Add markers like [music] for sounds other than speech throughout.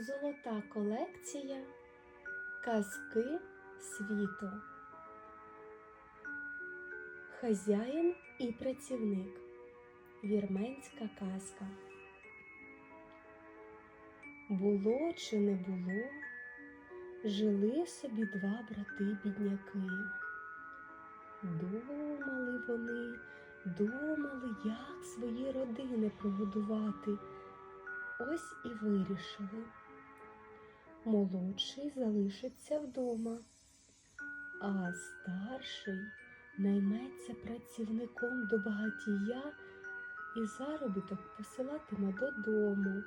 Золота колекція Казки світу. Хазяїн і працівник. Вірменська казка. Було чи не було, жили собі два брати-бідняки. Думали вони, думали, як свої родини прогодувати. Ось і вирішили. Молодший залишиться вдома, а старший найметься працівником до багатія і заробіток посилатиме додому.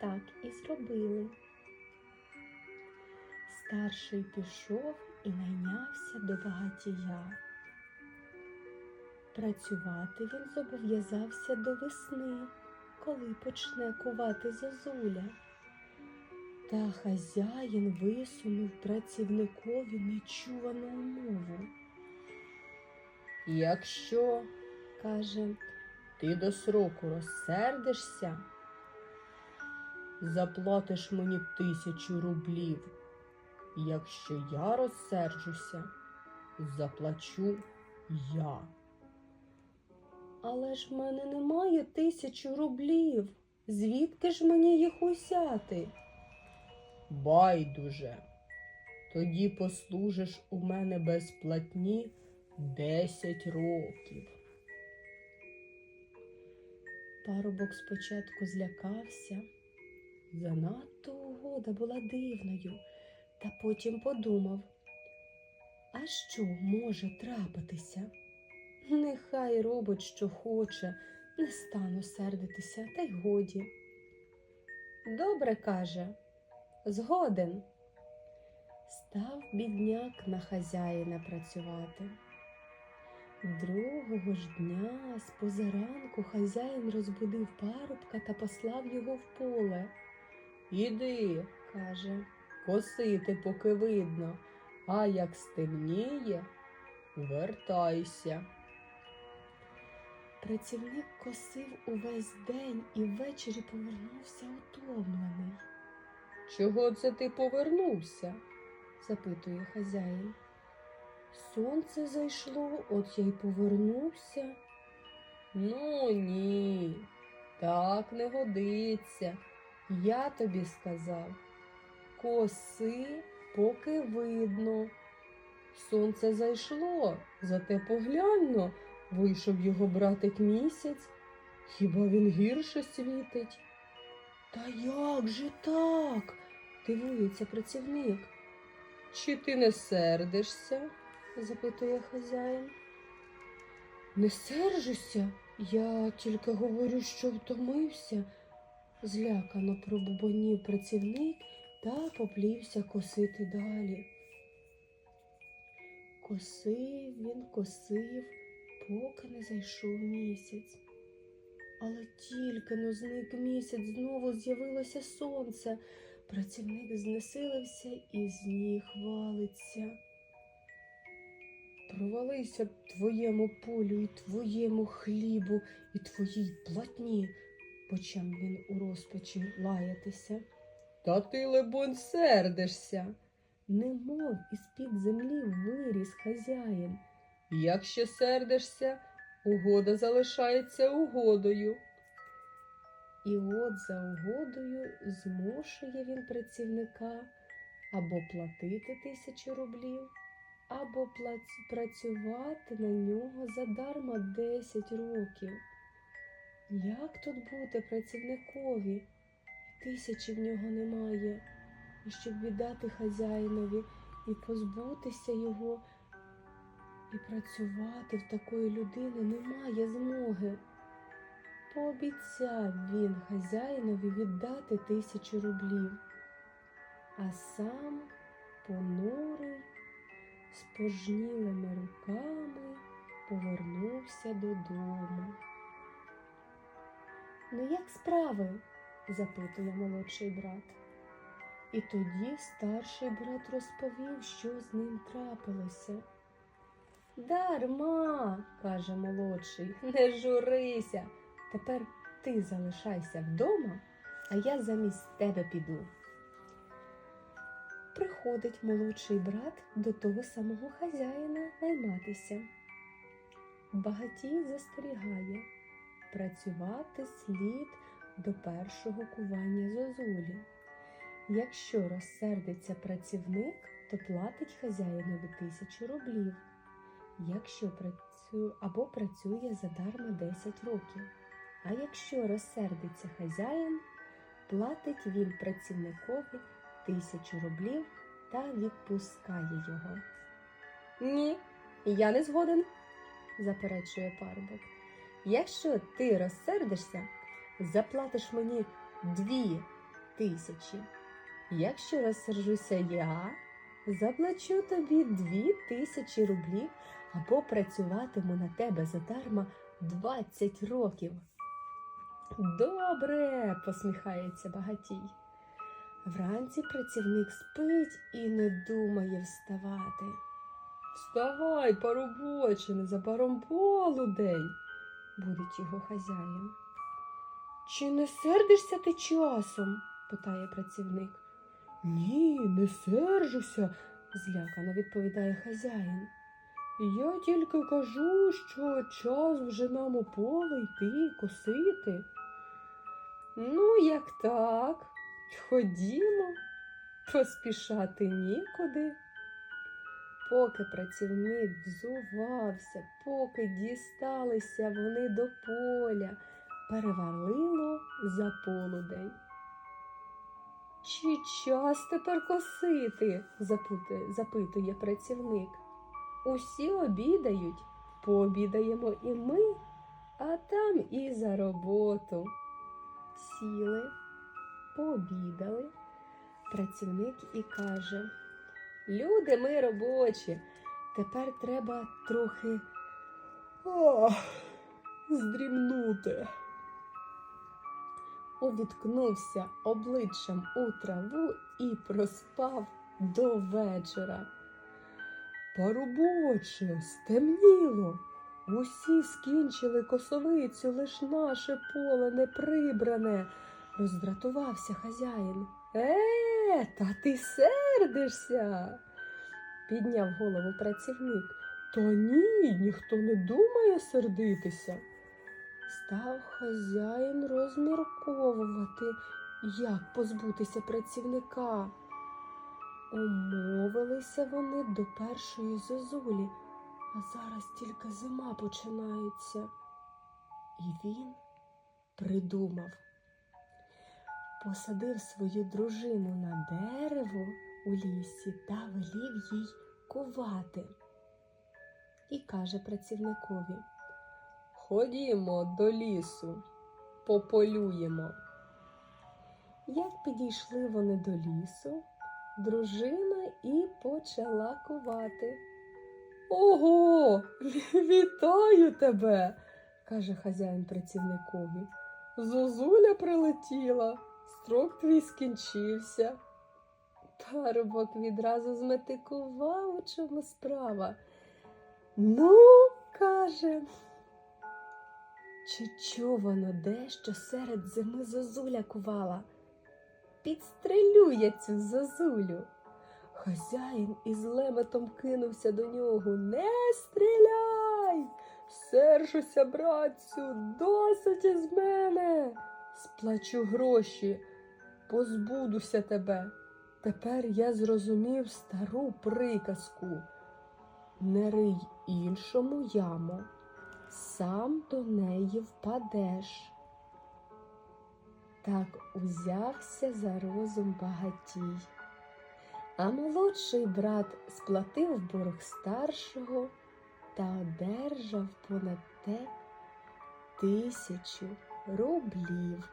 Так і зробили. Старший пішов і найнявся до багатія. Працювати він зобов'язався до весни, коли почне кувати зозуля. Та хазяїн висунув працівникові нечувану умову. Якщо Каже, ти до сроку розсердишся, заплатиш мені тисячу рублів. Якщо я розсерджуся, заплачу я. але ж в мене немає тисячі рублів. Звідки ж мені їх узяти? Байдуже. Тоді послужиш у мене без платні десять років. Парубок спочатку злякався. Занадто угода була дивною, та потім подумав, а що може трапитися? Нехай робить, що хоче, не стану сердитися, та й годі. Добре каже, згоден. Став бідняк на хазяїна працювати. Другого ж дня з позаранку хазяїн розбудив парубка та послав його в поле. Іди, Каже, косити, поки видно, а як стемніє, вертайся. працівник косив увесь день і ввечері повернувся утомлений, Чого це ти повернувся? запитує хазяїн. Сонце зайшло, от я й повернувся. Ну ні, так не годиться. Я тобі сказав, коси, поки видно. Сонце зайшло, зате погляньно, вийшов його братик місяць. Хіба він гірше світить? Та як же так? дивується працівник, Чи ти не сердишся? запитує хазяїн. Не сержуся. Я тільки говорю, що втомився. Злякано пробубонів працівник та поплівся косити далі. Косив він, косив, поки не зайшов місяць. Але тільки но зник місяць, знову з'явилося сонце. Працівник знесилився і з ніг валиться. Провалися б твоєму полю і твоєму хлібу, і твоїй платні, почав він у розпачі лаятися. Та ти, лебонь, сердишся. Немов із-під землі виріс хазяїн. Якщо сердишся, угода залишається угодою. І от за угодою змушує він працівника або платити тисячу рублів, або працювати на нього задарма 10 років. Як тут бути працівникові? Тисячі в нього немає. І щоб віддати хазяїнові і позбутися його, і працювати в такої людини немає змоги. Пообіцяв він хазяїнові віддати тисячу рублів, а сам понурий, з пожнілими руками повернувся додому. Ну, як справи? запитує молодший брат. І тоді старший брат розповів, що з ним трапилося. Дарма, каже молодший, [laughs] не журися. Тепер ти залишайся вдома, а я замість тебе піду. Приходить молодший брат до того самого хазяїна найматися. Багатій застерігає працювати слід до першого кування зозулі. Якщо розсердиться працівник, то платить хазяїнові тисячу рублів. Якщо працює або працює задарма 10 років. А якщо розсердиться хазяїн, платить він працівникові тисячу рублів та відпускає його. Ні, я не згоден, заперечує парубок. Якщо ти розсердишся, заплатиш мені дві тисячі. Якщо розсержуся я, заплачу тобі дві тисячі рублів або працюватиму на тебе задарма 20 років. Добре, посміхається багатій. Вранці працівник спить і не думає вставати. Вставай, парубоче, незабаром полудень. Будить його хазяїн. Чи не сердишся ти часом? питає працівник. Ні, не сержуся. злякано відповідає хазяїн. Я тільки кажу, що час вже нам у поле йти, косити. Ну, як так, ходімо, поспішати нікуди. Поки працівник взувався, поки дісталися вони до поля, перевалило за полудень. Чи час тепер косити? запитує, працівник. Усі обідають, пообідаємо і ми, а там і за роботу. Сіли, пообідали. Працівник і каже: Люди ми робочі, тепер треба трохи Ах, здрімнути. Увіткнувся обличчям у траву і проспав до вечора. Парубоче, стемніло. Усі скінчили косовицю, лиш наше поле не прибране. Роздратувався хазяїн. Е, та ти сердишся. Підняв голову працівник. Та ні, ніхто не думає сердитися. Став хазяїн розмірковувати, як позбутися працівника. Умовилися вони до першої зозулі, а зараз тільки зима починається. І він придумав. Посадив свою дружину на дерево у лісі та велів їй кувати. І каже працівникові. Ходімо до лісу, пополюємо. Як підійшли вони до лісу, дружина і почала кувати. Ого, [laughs] вітаю тебе, каже хазяїн працівникові. Зозуля прилетіла, строк твій скінчився. Парубок відразу зметикував, у чому справа. Ну, каже, чи човано де, що серед зими зозуля кувала? Підстрелю я цю зозулю. Хазяїн із леметом кинувся до нього. Не стріляй! Сержуся, братцю, досить із мене. Сплачу гроші, позбудуся тебе. Тепер я зрозумів стару приказку. Не рий іншому яму, сам до неї впадеш. Так узявся за розум багатій. А молодший брат сплатив борг старшого та одержав понад те тисячу рублів.